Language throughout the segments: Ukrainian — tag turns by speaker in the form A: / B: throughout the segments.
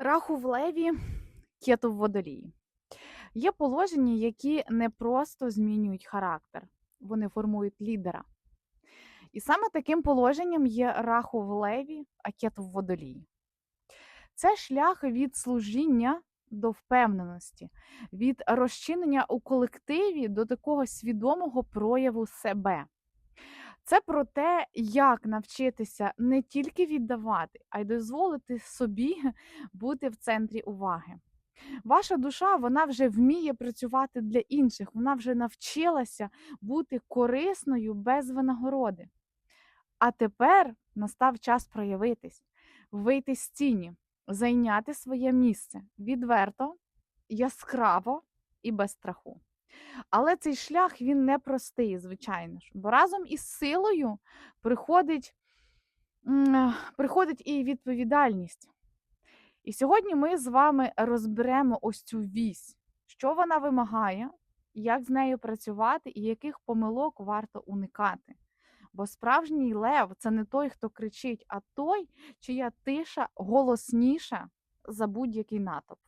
A: Раху в леві, кету в водолії. Є положення, які не просто змінюють характер, вони формують лідера. І саме таким положенням є раху в леві, а кету в водолії. Це шлях від служіння до впевненості, від розчинення у колективі до такого свідомого прояву себе. Це про те, як навчитися не тільки віддавати, а й дозволити собі бути в центрі уваги. Ваша душа вона вже вміє працювати для інших, вона вже навчилася бути корисною без винагороди. А тепер настав час проявитись, вийти з тіні, зайняти своє місце відверто, яскраво і без страху. Але цей шлях він непростий, звичайно ж, бо разом із силою приходить, приходить і відповідальність. І сьогодні ми з вами розберемо ось цю вісь, що вона вимагає, як з нею працювати і яких помилок варто уникати. Бо справжній лев це не той, хто кричить, а той, чия тиша голосніша за будь-який натовп.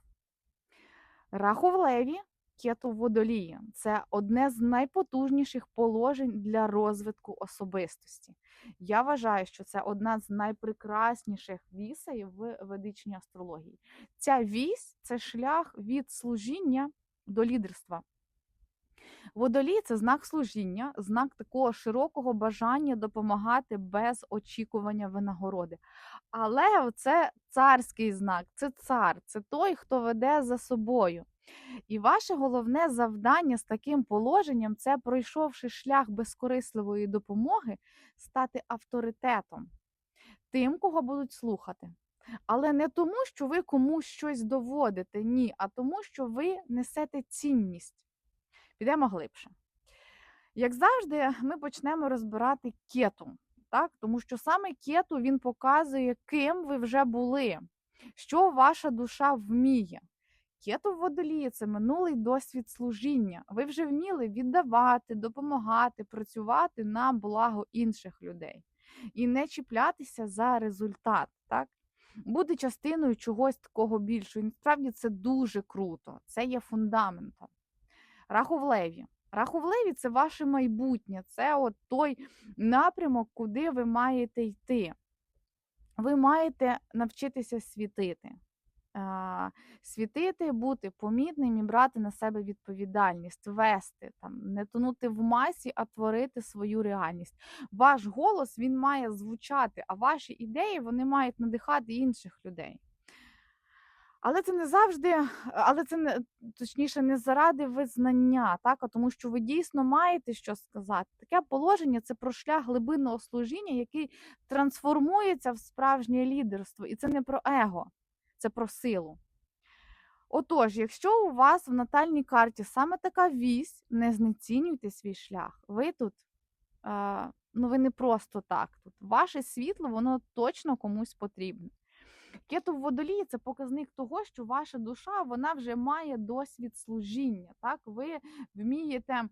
A: Раху в леві кету в водолії це одне з найпотужніших положень для розвитку особистості. Я вважаю, що це одна з найпрекрасніших вісей в ведичній астрології. Ця вісь це шлях від служіння до лідерства. Водолій це знак служіння, знак такого широкого бажання допомагати без очікування винагороди. Але це царський знак, це цар, це той, хто веде за собою. І ваше головне завдання з таким положенням це, пройшовши шлях безкорисливої допомоги, стати авторитетом, тим, кого будуть слухати. Але не тому, що ви комусь щось доводите, ні, а тому, що ви несете цінність. Підемо глибше. Як завжди, ми почнемо розбирати кету, так? тому що саме кету він показує, ким ви вже були, що ваша душа вміє. Кету в водолії це минулий досвід служіння. Ви вже вміли віддавати, допомагати, працювати на благо інших людей і не чіплятися за результат, так? Бути частиною чогось такого більшого. І насправді це дуже круто, це є фундаментом. Раху в леві. Раху в леві це ваше майбутнє, це от той напрямок, куди ви маєте йти. Ви маєте навчитися світити. Світити, бути помітним і брати на себе відповідальність, вести, там, не тонути в масі, а творити свою реальність. Ваш голос він має звучати, а ваші ідеї вони мають надихати інших людей. Але це не завжди, але це не точніше не заради визнання, так, а тому що ви дійсно маєте що сказати. Таке положення це про шлях глибинного служіння, який трансформується в справжнє лідерство. І це не про его, це про силу. Отож, якщо у вас в натальній карті саме така вісь, не знецінюйте свій шлях. Ви тут, е, ну ви не просто так тут. Ваше світло, воно точно комусь потрібне. Кету в водолії це показник того, що ваша душа вона вже має досвід служіння. Так, ви вмієте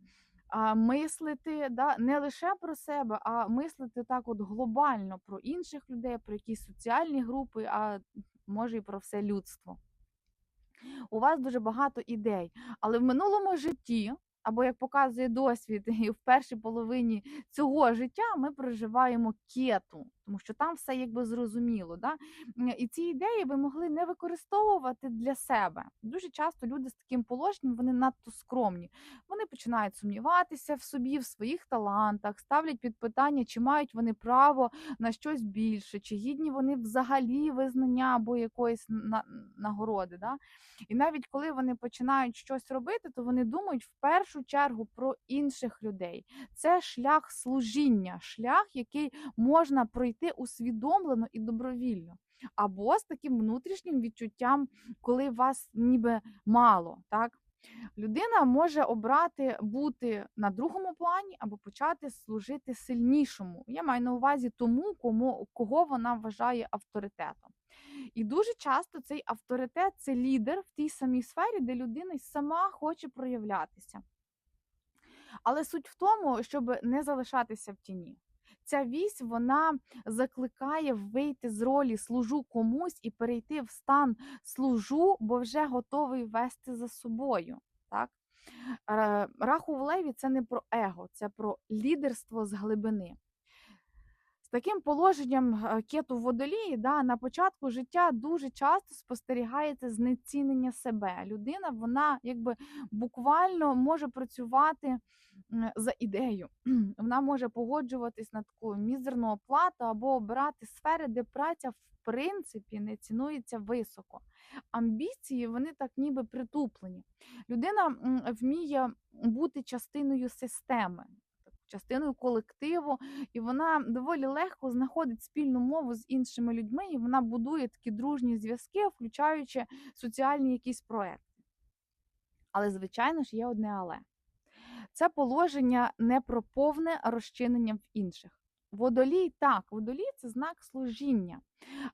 A: а, мислити да, не лише про себе, а мислити так, от глобально про інших людей, про якісь соціальні групи, а може і про все людство. У вас дуже багато ідей, але в минулому житті. Або як показує досвід, і в першій половині цього життя ми проживаємо кету, тому що там все якби зрозуміло. Да? І ці ідеї ви могли не використовувати для себе. Дуже часто люди з таким положенням вони надто скромні. Вони починають сумніватися в собі, в своїх талантах, ставлять під питання, чи мають вони право на щось більше, чи гідні вони взагалі визнання або якоїсь на- нагороди. Да? І навіть коли вони починають щось робити, то вони думають в першу чергу про інших людей. Це шлях служіння, шлях, який можна пройти усвідомлено і добровільно. Або з таким внутрішнім відчуттям, коли вас ніби мало. так? Людина може обрати бути на другому плані або почати служити сильнішому. Я маю на увазі тому, кому, кого вона вважає авторитетом. І дуже часто цей авторитет це лідер в тій самій сфері, де людина сама хоче проявлятися. Але суть в тому, щоб не залишатися в тіні. Ця вісь вона закликає вийти з ролі служу комусь і перейти в стан служу, бо вже готовий вести за собою. Так? Раху в леві це не про его, це про лідерство з глибини. З таким положенням кету водолії да, на початку життя дуже часто спостерігається знецінення себе. Людина вона якби буквально може працювати за ідею. Вона може погоджуватись на таку мізерну оплату або обирати сфери, де праця в принципі не цінується високо. Амбіції вони так ніби притуплені. Людина вміє бути частиною системи. Частиною колективу, і вона доволі легко знаходить спільну мову з іншими людьми, і вона будує такі дружні зв'язки, включаючи соціальні якісь проекти. Але, звичайно ж, є одне але. Це положення не про повне розчинення в інших. Водолій так, водолій це знак служіння,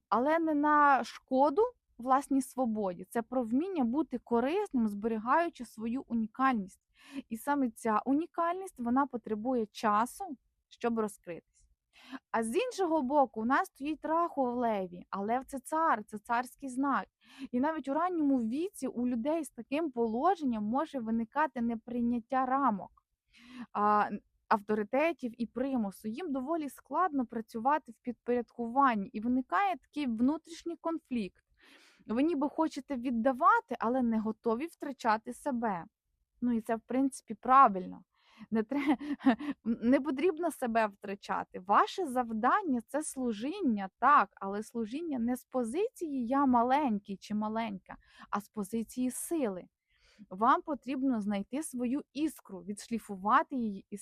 A: але не на шкоду власній свободі. Це про вміння бути корисним, зберігаючи свою унікальність. І саме ця унікальність вона потребує часу, щоб розкритись. А з іншого боку, у нас стоїть раху в леві, а лев це цар, це царський знак. І навіть у ранньому віці у людей з таким положенням може виникати неприйняття рамок, авторитетів і примусу. Їм доволі складно працювати в підпорядкуванні, і виникає такий внутрішній конфлікт. Ви ніби хочете віддавати, але не готові втрачати себе. Ну і це, в принципі, правильно. Не, тре... не потрібно себе втрачати. Ваше завдання це служіння, так, але служіння не з позиції я маленький чи маленька, а з позиції сили. Вам потрібно знайти свою іскру, відшліфувати її і,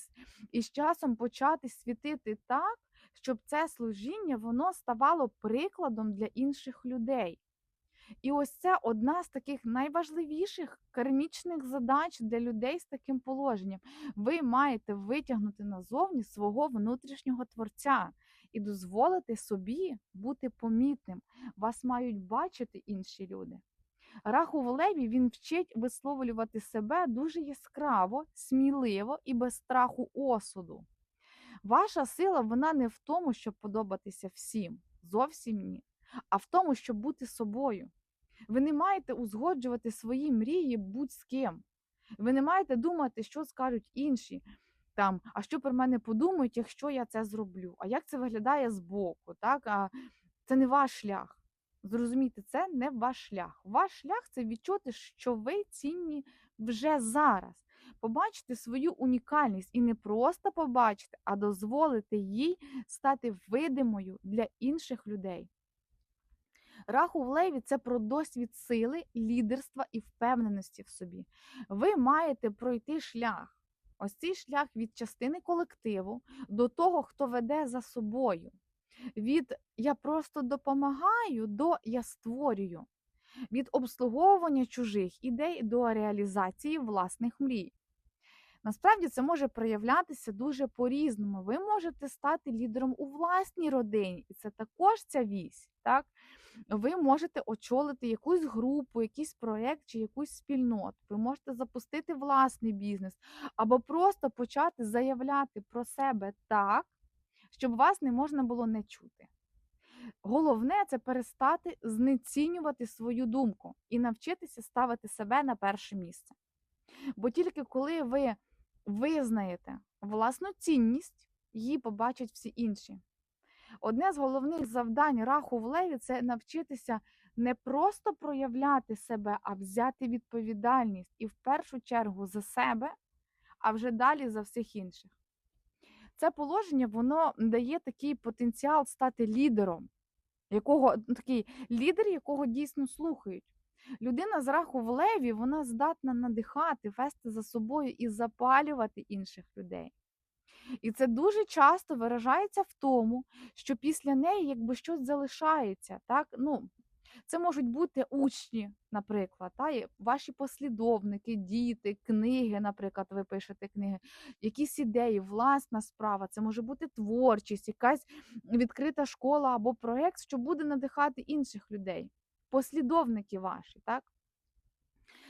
A: і з часом почати світити так, щоб це служіння воно ставало прикладом для інших людей. І ось це одна з таких найважливіших кармічних задач для людей з таким положенням. Ви маєте витягнути назовні свого внутрішнього творця і дозволити собі бути помітним. Вас мають бачити інші люди. Раху в леві він вчить висловлювати себе дуже яскраво, сміливо і без страху осуду. Ваша сила вона не в тому, щоб подобатися всім, зовсім ні, а в тому, щоб бути собою. Ви не маєте узгоджувати свої мрії будь з ким. Ви не маєте думати, що скажуть інші. Там, а що про мене подумають, якщо я це зроблю? А як це виглядає збоку? Так? А це не ваш шлях. Зрозумійте, це не ваш шлях. Ваш шлях це відчути, що ви цінні вже зараз. Побачити свою унікальність і не просто побачити, а дозволити їй стати видимою для інших людей. Раху в леві це про досвід сили, лідерства і впевненості в собі. Ви маєте пройти шлях. Ось цей шлях від частини колективу до того, хто веде за собою. Від я просто допомагаю до я створюю. Від обслуговування чужих ідей до реалізації власних мрій. Насправді це може проявлятися дуже по-різному. Ви можете стати лідером у власній родині, і це також ця вісь. Так? Ви можете очолити якусь групу, якийсь проєкт чи якусь спільноту. Ви можете запустити власний бізнес або просто почати заявляти про себе так, щоб вас не можна було не чути. Головне це перестати знецінювати свою думку і навчитися ставити себе на перше місце. Бо тільки коли ви визнаєте власну цінність, її побачать всі інші. Одне з головних завдань раху в леві це навчитися не просто проявляти себе, а взяти відповідальність і в першу чергу за себе, а вже далі за всіх інших. Це положення воно дає такий потенціал стати лідером, якого ну, такий лідер, якого дійсно слухають. Людина з раху в леві вона здатна надихати, вести за собою і запалювати інших людей. І це дуже часто виражається в тому, що після неї якби щось залишається. Так? Ну, це можуть бути учні, наприклад, та, ваші послідовники, діти, книги, наприклад, ви пишете книги, якісь ідеї, власна справа, це може бути творчість, якась відкрита школа або проєкт, що буде надихати інших людей, послідовники ваші. так?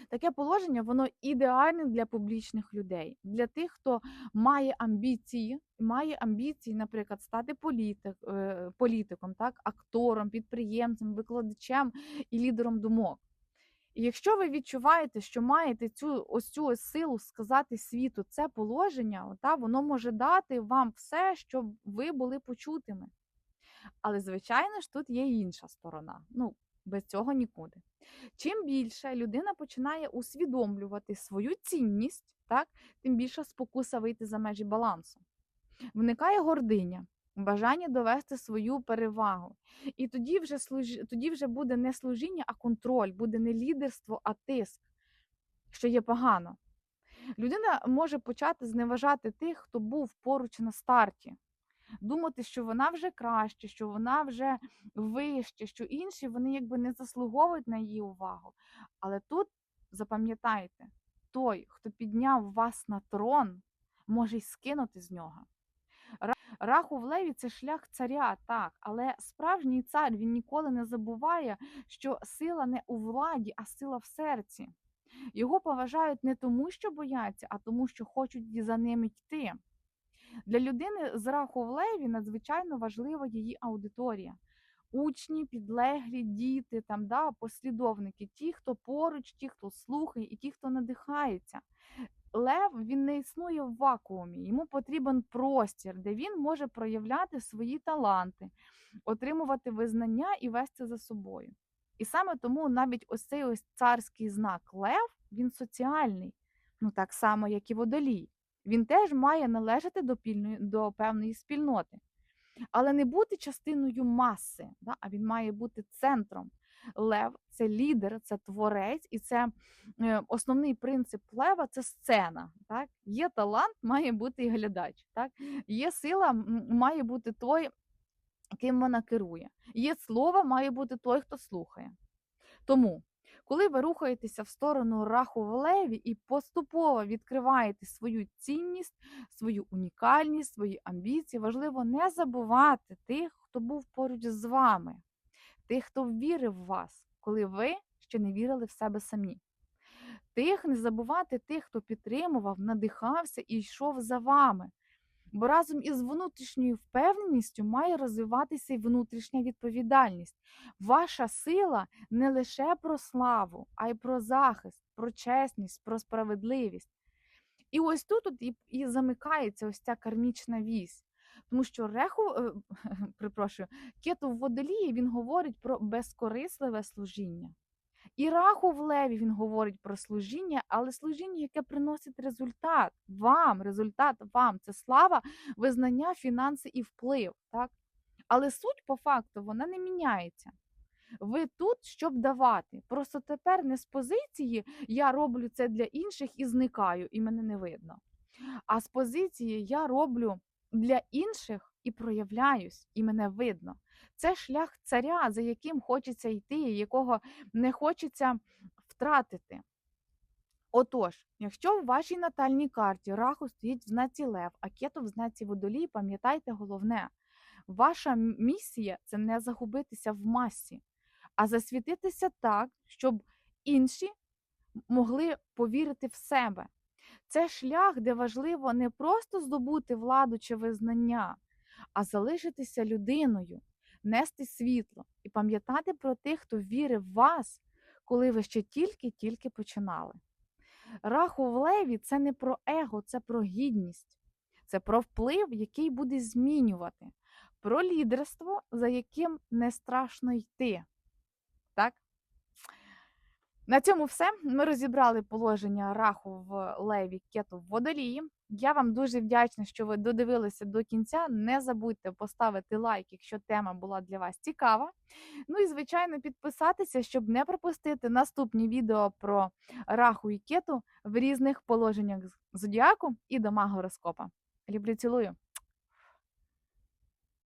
A: Таке положення воно ідеальне для публічних людей, для тих, хто має амбіції, має амбіції, наприклад, стати політик, е, політиком, так, актором, підприємцем, викладачем і лідером думок. І якщо ви відчуваєте, що маєте цю ось цю ось силу сказати світу це положення, та, воно може дати вам все, щоб ви були почутими. Але, звичайно ж, тут є інша сторона. Ну, без цього нікуди. Чим більше людина починає усвідомлювати свою цінність, так, тим більша спокуса вийти за межі балансу. Виникає гординя, бажання довести свою перевагу. І тоді вже, служ... тоді вже буде не служіння, а контроль, буде не лідерство, а тиск, що є погано. Людина може почати зневажати тих, хто був поруч на старті, думати, що вона вже краще, що вона вже вище, що інші вони якби не заслуговують на її увагу. Але тут запам'ятайте, той, хто підняв вас на трон, може й скинути з нього. Ра- Раху в леві це шлях царя, так, але справжній цар він ніколи не забуває, що сила не у владі, а сила в серці. Його поважають не тому, що бояться, а тому, що хочуть за ними йти. Для людини з раху в леві надзвичайно важлива її аудиторія. Учні, підлеглі, діти, там, да, послідовники, ті, хто поруч, ті, хто слухає, і ті, хто надихається. Лев він не існує в вакуумі, йому потрібен простір, де він може проявляти свої таланти, отримувати визнання і вести за собою. І саме тому навіть ось цей ось царський знак Лев він соціальний, ну так само, як і водолій. Він теж має належати до, пільної, до певної спільноти, але не бути частиною маси, да? а він має бути центром. Лев це лідер, це творець, і це е, основний принцип лева це сцена. Так? Є талант, має бути і глядач. Так? Є сила, має бути той, ким вона керує. Є слово, має бути той, хто слухає. Тому, коли ви рухаєтеся в сторону раху в леві і поступово відкриваєте свою цінність, свою унікальність, свої амбіції, важливо не забувати тих, хто був поруч з вами, тих, хто вірив в вас, коли ви ще не вірили в себе самі. Тих не забувати тих, хто підтримував, надихався і йшов за вами. Бо разом із внутрішньою впевненістю має розвиватися й внутрішня відповідальність. Ваша сила не лише про славу, а й про захист, про чесність, про справедливість. І ось тут от і, і замикається ось ця кармічна вісь. Тому що реху, е, припрошую, кету в водолії він говорить про безкорисливе служіння. І раху в леві він говорить про служіння, але служіння, яке приносить результат вам, результат вам це слава, визнання, фінанси і вплив. Так? Але суть по факту вона не міняється. Ви тут, щоб давати. Просто тепер не з позиції я роблю це для інших і зникаю, і мене не видно. А з позиції я роблю для інших і проявляюсь, і мене видно. Це шлях царя, за яким хочеться йти, якого не хочеться втратити. Отож, якщо в вашій натальній карті раху стоїть в знаці Лев, а кету в знаці водолій, пам'ятайте головне, ваша місія це не загубитися в масі, а засвітитися так, щоб інші могли повірити в себе. Це шлях, де важливо не просто здобути владу чи визнання, а залишитися людиною, нести світло і пам'ятати про тих, хто вірив в вас, коли ви ще тільки-тільки починали. Раху в леві це не про его, це про гідність, це про вплив, який буде змінювати, про лідерство, за яким не страшно йти. Так? На цьому все. Ми розібрали положення раху в леві кету в водолії. Я вам дуже вдячна, що ви додивилися до кінця. Не забудьте поставити лайк, якщо тема була для вас цікава. Ну і, звичайно, підписатися, щоб не пропустити наступні відео про раху і кету в різних положеннях зодіаку і дома гороскопа. Люблю цілую!